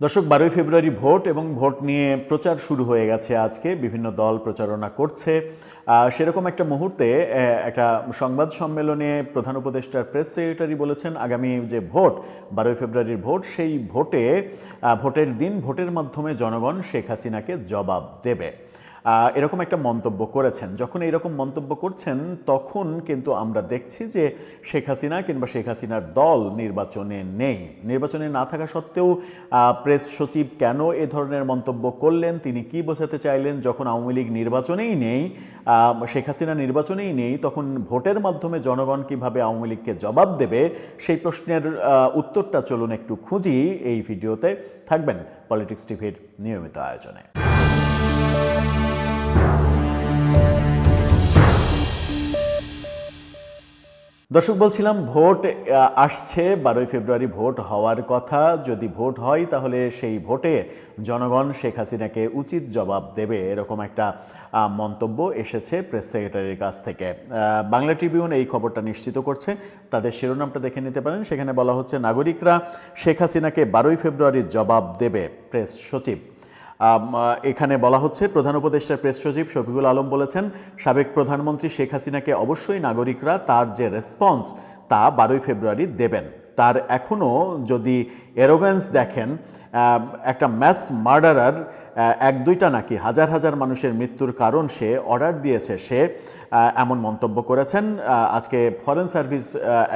দর্শক, বারোই ফেব্রুয়ারি ভোট এবং ভোট নিয়ে প্রচার শুরু হয়ে গেছে আজকে। বিভিন্ন দল প্রচারণা করছে। সেরকম একটা মুহূর্তে একটা সংবাদ সম্মেলনে প্রধান উপদেষ্টার প্রেস সেক্রেটারি বলেছেন, আগামী যে ভোট, বারোই ফেব্রুয়ারির ভোট, সেই ভোটে ভোটের দিন, ভোটের মাধ্যমে জনগণ শেখ হাসিনাকে জবাব দেবে। এরকম একটা মন্তব্য করেছেন। যখন এরকম মন্তব্য করছেন, তখন কিন্তু আমরা দেখছি যে শেখ হাসিনা কিংবা শেখ হাসিনার দল নির্বাচনে নেই। নির্বাচনে না থাকা সত্ত্বেও প্রেস সচিব কেন এ ধরনের মন্তব্য করলেন, তিনি কি বোঝাতে চাইলেন, যখন আওয়ামী লীগ নির্বাচনেই নেই শেখ হাসিনা নির্বাচনেই নেই, তখন ভোটের মাধ্যমে জনগণ কীভাবে আওয়ামী লীগকে জবাব দেবে, সেই প্রশ্নের উত্তরটা চলুন একটু খুঁজি এই ভিডিওতে। থাকবেন পলিটিক্স টিভির নিয়মিত আয়োজনে। দর্শক, বলছিলাম ভোট আসছে, বারোই ফেব্রুয়ারি ভোট হওয়ার কথা। যদি ভোট হয়, তাহলে সেই ভোটে জনগণ শেখ হাসিনাকে উচিত জবাব দেবে, এরকম একটা মন্তব্য এসেছে প্রেস সেক্রেটারির কাছ থেকে। বাংলা ট্রিবিউন এই খবরটা নিশ্চিত করছে। তাদের শিরোনামটা দেখে নিতে পারেন। সেখানে বলা হচ্ছে, নাগরিকরা শেখ হাসিনাকে বারোই ফেব্রুয়ারির জবাব দেবে প্রেস সচিব। এখানে বলা হচ্ছে, প্রধান উপদেষ্টার প্রেস সচিব শফিকুল আলম বলেছেন, সাবেক প্রধানমন্ত্রী শেখ হাসিনাকে অবশ্যই নাগরিকরা তার যে রেসপন্স তা বারোই ফেব্রুয়ারি দেবেন। তার এখনও যদি এরোগেন্স দেখেন একটা ম্যাস মার্ডারার এক দুইটা নাকি হাজার হাজার মানুষের মৃত্যুর কারণ সে অর্ডার দিয়েছে। সে এমন মন্তব্য করেছেন আজকে ফরেন সার্ভিস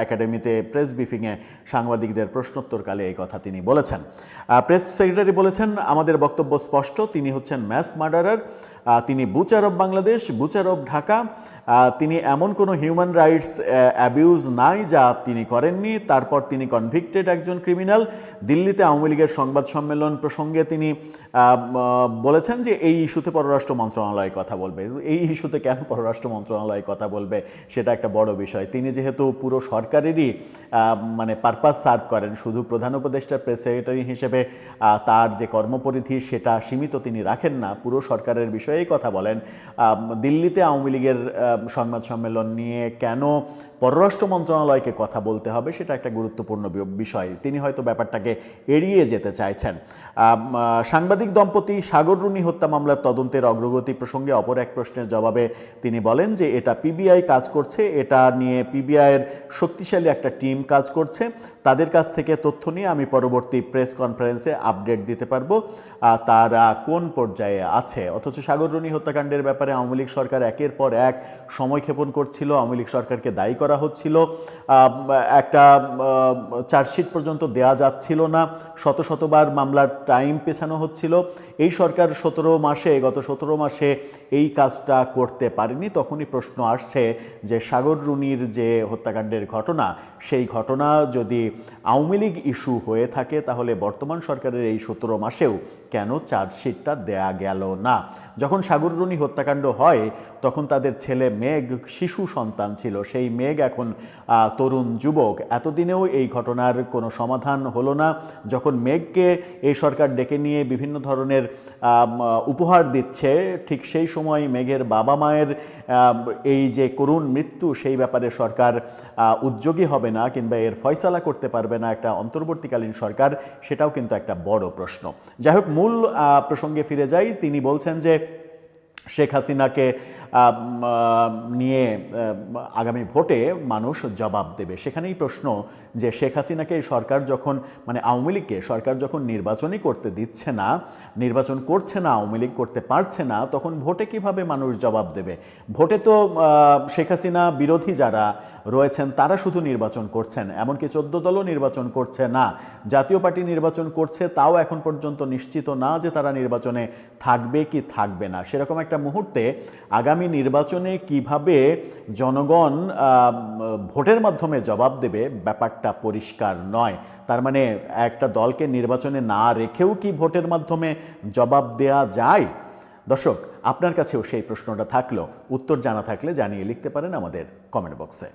একাডেমিতে প্রেস ব্রিফিংয়ে সাংবাদিকদের প্রশ্নোত্তরকালে এই কথা তিনি বলেছেন। প্রেস সেক্রেটারি বলেছেন, আমাদের বক্তব্য স্পষ্ট, তিনি হচ্ছেন ম্যাস মার্ডারার তিনি butcher of Bangladesh butcher of Dhaka তিনি এমন কোনো হিউম্যান রাইটস অ্যাবিউজ নাই যা তিনি করেননি। তারপর তিনি কনভিক্টেড একজন ক্রিমিনাল দিল্লিতে আওয়ামী লীগের সংবাদ সম্মেলন প্রসঙ্গে তিনি বলেছেন যে এই ইস্যুতে পররাষ্ট্র মন্ত্রণালয় কথা বলবে। এই ইস্যুতে কেন পররাষ্ট্র মন্ত্রণালয় কথা বলবে সেটা একটা বড় বিষয়। তিনি যেহেতু পুরো সরকারেরই মানে পারপাস সার্ভ করেন, শুধু প্রধান উপদেষ্টার প্রেস সেক্রেটারি হিসেবে তার যে কর্মপরিধি সেটা সীমিত তিনি রাখেন না। পুরো সরকারের বিষয়েই কথা বলেন। দিল্লিতে আওয়ামী লীগের সংবাদ সম্মেলন নিয়ে কেন পররাষ্ট্র মন্ত্রণালয়কে কথা বলতে হবে সেটা একটা গুরুত্বপূর্ণ বিষয়। তিনি হয়তো ব্যাপারটাকে এড়িয়ে যেতে চাইছেন। সাংবাদিক দম্পতি সাগর রুনি হত্যা মামলার তদন্তের অগ্রগতি প্রসঙ্গে অপর এক প্রশ্নের জবাবে তিনি বলেন যে, এটা পিবিআই কাজ করছে, এটা নিয়ে পিবিআইয়ের শক্তিশালী একটা টিম কাজ করছে। তাদের কাছ থেকে তথ্য নিয়ে আমি পরবর্তী প্রেস কনফারেন্সে আপডেট দিতে পারব তারা কোন পর্যায়ে আছে? অথচ সাগররণী হত্যাকাণ্ডের ব্যাপারে আওয়ামী লীগ সরকার একের পর এক সময়ক্ষেপণ করছিল, আওয়ামী লীগ সরকারকে দায়ী করা হচ্ছিল। একটা চার্জশিট পর্যন্ত দেয়া যাচ্ছিল না, শত শতবার মামলার টাইম পেছানো হচ্ছিল। এই সরকার সতেরো মাসে, গত সতেরো মাসে এই কাজটা করতে পারেনি। তখনই প্রশ্ন আসছে যে সাগর রুনির যে হত্যাকাণ্ডের ঘটনা, সেই ঘটনা যদি আওয়ামী লীগ ইস্যু হয়ে থাকে, তাহলে বর্তমান সরকারের এই সতেরো মাসেও কেন চার্জশিটটা দেয়া গেল না? যখন সাগর রুনি হত্যাকাণ্ড হয়, তখন তাদের ছেলে মেঘ শিশু সন্তান ছিল। সেই মেঘ এখন তরুণ যুবক। এতদিনেও এই ঘটনার কোনো সমাধান হলো না যখন মেঘকে এই সরকার ডেকে নিয়ে বিভিন্ন ধরনের উপহার দিচ্ছে, ঠিক সেই সময় মেঘের বাবা মায়ের এই যে করুণ মৃত্যু, সেই ব্যাপারে সরকার উদ্যোগী হবে না কিংবা এর ফয়সালা করতে পারবে না একটা অন্তর্বর্তীকালীন সরকার, সেটাও কিন্তু একটা বড় প্রশ্ন। যাই হোক, মূল প্রসঙ্গে ফিরে যাই। তিনি বলছেন যে শেখ হাসিনাকে নিয়ে আগামী ভোটে মানুষ জবাব দেবে। সেখানেই প্রশ্ন যে শেখ হাসিনাকে সরকার যখন মানে আওয়ামী লীগকে সরকার যখন নির্বাচনই করতে দিচ্ছে না, নির্বাচন করছে না, আওয়ামী লীগ করতে পারছে না, তখন ভোটে কীভাবে মানুষ জবাব দেবে? ভোটে তো শেখ হাসিনা বিরোধী যারা রয়েছেন, তারা শুধু নির্বাচন করছেন, এমনকি চোদ্দ দলও নির্বাচন করছে না। জাতীয় পার্টি নির্বাচন করছে, তাও এখন পর্যন্ত নিশ্চিত না যে তারা নির্বাচনে থাকবে কি থাকবে না। সেরকম একটা মুহূর্তে আগামী নির্বাচনে কীভাবে জনগণ ভোটের মাধ্যমে জবাব দেবে ব্যাপারটা পরিষ্কার নয়। তার মানে একটা দলকে নির্বাচনে না রেখেও কি ভোটের মাধ্যমে জবাব দেয়া যায়? দর্শক, আপনার কাছেও সেই প্রশ্নটা থাকল। উত্তর জানা থাকলে জানিয়ে লিখতে পারেন আমাদের কমেন্ট বক্সে।